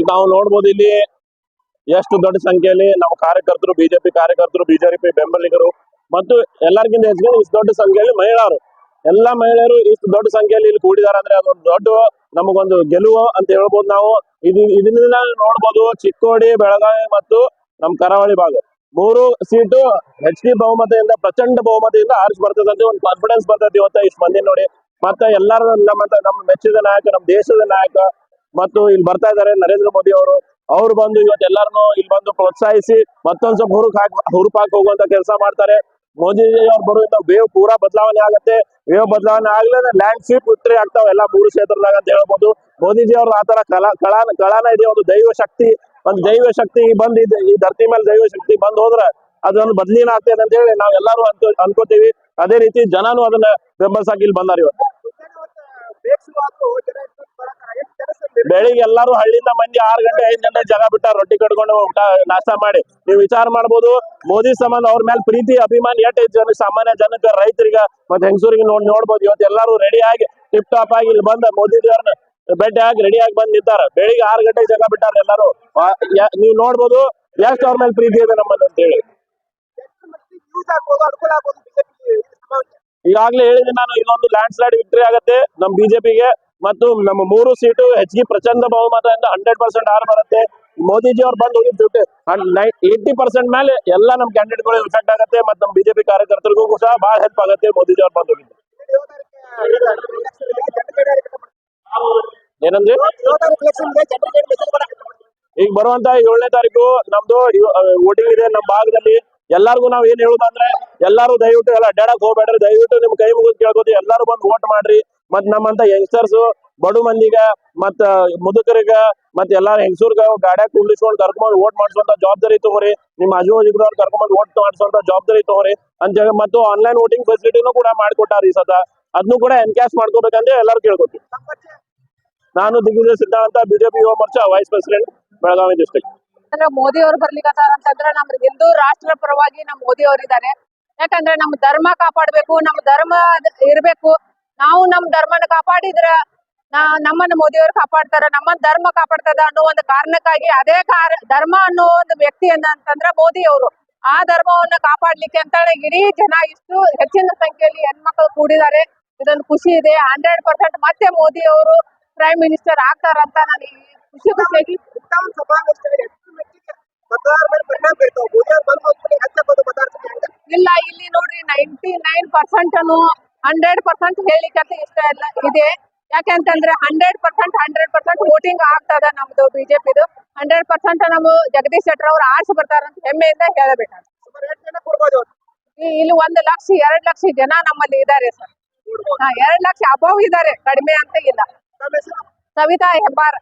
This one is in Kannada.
ಈಗ ನಾವು ನೋಡ್ಬೋದು ಇಲ್ಲಿ ಎಷ್ಟು ದೊಡ್ಡ ಸಂಖ್ಯೆಯಲ್ಲಿ ನಮ್ಮ ಕಾರ್ಯಕರ್ತರು ಬಿಜೆಪಿ ಕಾರ್ಯಕರ್ತರು ಬಿಜೆಪಿ ಬೆಂಬಲಿಗರು ಮತ್ತು ಎಲ್ಲರಿಗಿಂತ ಹೆಚ್ಚಿಗೆ ಇಷ್ಟು ದೊಡ್ಡ ಸಂಖ್ಯೆಯಲ್ಲಿ ಮಹಿಳೆಯರು ಎಲ್ಲ ಮಹಿಳೆಯರು ಇಷ್ಟು ದೊಡ್ಡ ಸಂಖ್ಯೆಯಲ್ಲಿ ಇಲ್ಲಿ ಕೂಡಿದ್ದಾರೆ ಅಂದ್ರೆ ಅದೊಂದು ದೊಡ್ಡ ನಮಗೊಂದು ಗೆಲುವು ಅಂತ ಹೇಳ್ಬೋದು ನಾವು. ಇದು ಇದನ್ನ ನೋಡ್ಬೋದು ಚಿಕ್ಕೋಡಿ, ಬೆಳಗಾವಿ ಮತ್ತು ನಮ್ಮ ಕರಾವಳಿ ಭಾಗ. ಮೂರು ಸೀಟು ಹೆಚ್ ಡಿ ಬಹುಮತದಿಂದ, ಪ್ರಚಂಡ ಬಹುಮತದಿಂದ ಆರಿಸಿ ಬರ್ತದಂತೆ, ಒಂದು ಕಾನ್ಫಿಡೆನ್ಸ್ ಬರ್ತದೆ ಇವತ್ತ ಇಷ್ಟು ಮಂದಿ ನೋಡಿ. ಮತ್ತೆ ಎಲ್ಲರೂ ನಮ್ಮ ನಮ್ಮ ಮೆಚ್ಚಿದ ನಾಯಕ, ನಮ್ಮ ದೇಶದ ನಾಯಕ ಮತ್ತು ಇಲ್ಲಿ ಬರ್ತಾ ಇದ್ದಾರೆ ನರೇಂದ್ರ ಮೋದಿ ಅವರು. ಅವ್ರು ಬಂದು ಇವತ್ತು ಎಲ್ಲರನ್ನು ಇಲ್ಲಿ ಬಂದು ಪ್ರೋತ್ಸಾಹಿಸಿ ಮತ್ತೊಂದ್ ಸ್ವಲ್ಪ ಹುರುಕ್ ಹಾಕಿ, ಹುರುಪ್ ಹೋಗುವಂತ ಕೆಲಸ ಮಾಡ್ತಾರೆ. ಮೋದಿ ಅವ್ರು ಬರುವಂತ ವೇವ್ ಪೂರಾ ಬದಲಾವಣೆ ಆಗತ್ತೆ. ವೇವ್ ಬದಲಾವಣೆ ಆಗ್ಲೇ ಲ್ಯಾಂಡ್ ಸ್ವೀಪ್ ಉತ್ತರಿ ಆಗ್ತಾವ ಎಲ್ಲಾ ಮೂರು ಕ್ಷೇತ್ರದಾಗ ಅಂತ ಹೇಳ್ಬೋದು. ಮೋದಿಜಿ ಅವ್ರ ಆತರ ಕಲಾ, ಕಳಾನ ಕಳಾನ ಇದೆ, ಒಂದು ದೈವ ಶಕ್ತಿ. ಒಂದು ದೈವ ಶಕ್ತಿ ಬಂದ್ ಇದೆ, ಈ ಧರ್ತಿ ಮೇಲೆ ದೈವ ಶಕ್ತಿ ಬಂದ್ ಹೋದ್ರ ಅದೊಂದು ಬದಲಿನ ಆಗ್ತದೆ ಅಂತ ಹೇಳಿ ನಾವ್ ಎಲ್ಲಾರು ಅನ್ಕೋ ಅನ್ಕೋತೀವಿ. ಅದೇ ರೀತಿ ಜನನು ಅದನ್ನ ಬೆಂಬಲಿಸಾಕಿ ಇಲ್ಲಿ ಬಂದಾರ ಇವತ್ತು. ಬೆಳಿಗ್ಗೆ ಎಲ್ಲಾರು ಹಳ್ಳಿಯಿಂದ ಮಂದಿ ಆರು ಗಂಟೆ, ಐದು ಗಂಟೆ ಜಾಗ ಬಿಟ್ಟ ರೊಟ್ಟಿ ಕಟ್ಕೊಂಡು ನಾಷ್ಟ ಮಾಡಿ. ನೀವು ವಿಚಾರ ಮಾಡ್ಬೋದು. ಮೋದಿ ಸಂಬಂಧ ಅವ್ರ ಮೇಲೆ ಪ್ರೀತಿ, ಅಭಿಮಾನ ಎಟ್ ಜನ, ಸಾಮಾನ್ಯ ಜನಕ್ಕೆ, ರೈತರಿಗ ಮತ್ತೆ ಹೆಂಗಸೂರಿಗೆ ನೋಡ್, ನೋಡ್ಬೋದು. ಇವತ್ತು ಎಲ್ಲಾರು ರೆಡಿ ಆಗಿ ಟಿಪ್ ಟಾಪ್ ಆಗಿ ಇಲ್ಲಿ ಬಂದ ಮೋದಿ ದೇವ್ರನ್ನ ಬೆಡ್ ಆಗಿ ರೆಡಿ ಆಗಿ ಬಂದ್ ನಿಂತಾರ. ಬೆಳಿಗ್ಗೆ ಆರು ಗಂಟೆ ಜಾಗ ಬಿಟ್ಟಾರ ಎಲ್ಲಾರು. ನೀವು ನೋಡ್ಬೋದು ಎಷ್ಟು ಅವ್ರ ಮೇಲೆ ಪ್ರೀತಿ ಇದೆ ನಮ್ಮಲ್ಲಿ ಅಂತ ಹೇಳಿ. ಈಗಾಗ್ಲೇ ಹೇಳಿದೆ ನಾನು ಇಲ್ಲೊಂದು ಲ್ಯಾಂಡ್ ಸ್ಲೈಡ್ ವಿಕ್ಟರಿ ಆಗತ್ತೆ ನಮ್ ಬಿಜೆಪಿಗೆ ಮತ್ತು ನಮ್ಮ ಮೂರು ಸೀಟು ಹೆಚ್ಚಿಗೆ ಪ್ರಚಂಡ ಬಹುಮತದಿಂದ ಹಂಡ್ರೆಡ್ ಪರ್ಸೆಂಟ್ ಆರ್ ಬರುತ್ತೆ. ಮೋದಿಜಿ ಅವ್ರು ಬಂದು ಹೋಗಿದ್ದು ಏಯ್ಟಿ ಪರ್ಸೆಂಟ್ ಮೇಲೆ ಎಲ್ಲ ನಮ್ ಕ್ಯಾಂಡಿಡೇಟ್ಗಳು ಇಫೆಕ್ಟ್ ಆಗುತ್ತೆ ಮತ್ತೆ ನಮ್ಮ ಬಿಜೆಪಿ ಕಾರ್ಯಕರ್ತರಿಗೂ ಸಹ ಬಹಳ ಹೆಲ್ಪ್ ಆಗುತ್ತೆ ಮೋದಿಜಿ ಅವ್ರು ಬಂದು ಹೋಗಿದ್ದು ಏನಂದ್ರೆ? ಈಗ ಬರುವಂತ ಏಳನೇ ತಾರೀಕು ನಮ್ದು ವೋಟಿಂಗ್ ಇದೆ ನಮ್ಮ ಭಾಗದಲ್ಲಿ. ಎಲ್ಲಾರ್ಗು ನಾವ್ ಏನ್ ಹೇಳುದಂದ್ರೆ ಎಲ್ಲಾರು ದಯವಿಟ್ಟು ಎಲ್ಲ ಅಡ್ಡಾಡಕ್ ಹೋಗ್ಬೇಡ್ರಿ. ದಯವಿಟ್ಟು ನಿಮ್ ಕೈ ಮುಗಿದ್ ಕೇಳ್ಬೋದು ಎಲ್ಲಾರು ಬಂದು ವೋಟ್ ಮಾಡ್ರಿ. ಮತ್ ನಮ್ಮಂತ ಯಂಗ್ಸ್ಟರ್ಸ್ ಬಡು ಮಂದಿಗ, ಮತ್ತ ಮುದುಕರಿಗ ಮತ್ ಎಲ್ಲಾ ಹೆಂಗಸೂರ್ಗ ಗಾಡ್ಯಾಗ ಕುಂಡಿಸ್ಕೊಂಡ್ ಕರ್ಕೊಂಡ್ ವೋಟ್ ಮಾಡಿಸುವಂತ ಜವಾಬ್ದಾರಿ ತಗೋರಿ. ನಿಮ್ ಆಜು ಅಜಿಗ್ರವ್ರು ಕರ್ಕೊಂಡ್ ವೋಟ್ ಮಾಡಿಸುವಂತ ಜವಾಬ್ದಾರಿ ತಗೋರಿ. ಅಂತ ಹೇಳಿ ಮತ್ತು ಆನ್ಲೈನ್ ವೋಟಿಂಗ್ ಫೆಸಿಲಿಟಿನೂ ಕೂಡ ಮಾಡ್ಕೊಟ್ಟಾರ ಈ ಸದಾ ಅದನ್ನು ಕೂಡ ಎನ್ಕ್ಯಾಶ್ ಮಾಡ್ಕೋಬೇಕಂತ ಎಲ್ಲರೂ ಕೇಳ್ಕೊತೀವಿ ನಾನು Digvijaya Siddhanta BJP Yuva Morcha vice president Belagavi district ಅಂದ್ರೆ ಮೋದಿ ಅವರು ಬರ್ಲಿಕತ್ತಾರ ಅಂತಂದ್ರೆ ನಮ್ ಹಿಂದೂ ರಾಷ್ಟ್ರ ಪರವಾಗಿ ನಮ್ ಮೋದಿ ಅವರಿದ್ದಾರೆ. ಯಾಕಂದ್ರೆ ನಮ್ ಧರ್ಮ ಕಾಪಾಡಬೇಕು, ನಮ್ ಧರ್ಮ ಇರ್ಬೇಕು. ನಾವು ನಮ್ ಧರ್ಮನ ಕಾಪಾಡಿದ್ರ ನಾ ನಮ್ಮನ್ನ ಮೋದಿಯವ್ರು ಕಾಪಾಡ್ತಾರ ನಮ್ಮನ್ ಧರ್ಮ ಕಾಪಾಡ್ತದ ಅನ್ನೋ ಒಂದು ಕಾರಣಕ್ಕಾಗಿ ಅದೇ ಕಾರ ಧರ್ಮ ಅನ್ನೋ ಒಂದು ವ್ಯಕ್ತಿ ಅಂತಂದ್ರ ಮೋದಿ ಅವರು. ಆ ಧರ್ಮವನ್ನ ಕಾಪಾಡ್ಲಿಕ್ಕೆ ಹೇಳಿ ಇಡೀ ಜನ ಇಷ್ಟು ಹೆಚ್ಚಿನ ಸಂಖ್ಯೆಯಲ್ಲಿ ಹೆಣ್ಮಕ್ಳು ಕೂಡಿದ್ದಾರೆ. ಇದೊಂದು ಖುಷಿ ಇದೆ. ಹಂಡ್ರೆಡ್ ಪರ್ಸೆಂಟ್ ಮತ್ತೆ ಮೋದಿ ಅವರು ಪ್ರೈಮ್ ಮಿನಿಸ್ಟರ್ ಆಗ್ತಾರಂತ ನಾನು ಖುಷಿ ಖುಷಿಯಾಗಿ ಇಲ್ಲ ಇಲ್ಲಿ ನೋಡ್ರಿ ನೈಂಟಿ ನೈನ್ ಪರ್ಸೆಂಟ್ ಅನ್ನು ಹಂಡ್ರೆಡ್ ಪರ್ಸೆಂಟ್ ಹೇಳಿಕಂತ ಇಷ್ಟ ಇಲ್ಲ ಇದೆ. ಯಾಕಂತಂದ್ರೆ hundred percent hundred percent voting ಆಗ್ತದ ನಮ್ದು ಬಿಜೆಪಿದು. ಹಂಡ್ರೆಡ್ ಪರ್ಸೆಂಟ್ ನಮ್ಮ ಜಗದೀಶ್ ಶೆಟ್ಟರ್ ಅವ್ರು ಆಸೆ ಬರ್ತಾರಂತ ಹೆಮ್ಮೆಯಿಂದ ಹೇಳಬೇಕು ಇಲ್ಲಿ ಒಂದ್ ಲಕ್ಷ ಎರಡ್ ಲಕ್ಷ ಜನ ನಮ್ಮಲ್ಲಿ ಇದಾರೆ ಸರ್. ಹಾ ಎರಡ್ ಲಕ್ಷ ಅಬೌವ್ ಇದಾರೆ ಕಡಿಮೆ ಅಂತ ಇಲ್ಲ. ಸವಿತಾ ಹೆಬ್ಬಾರ್.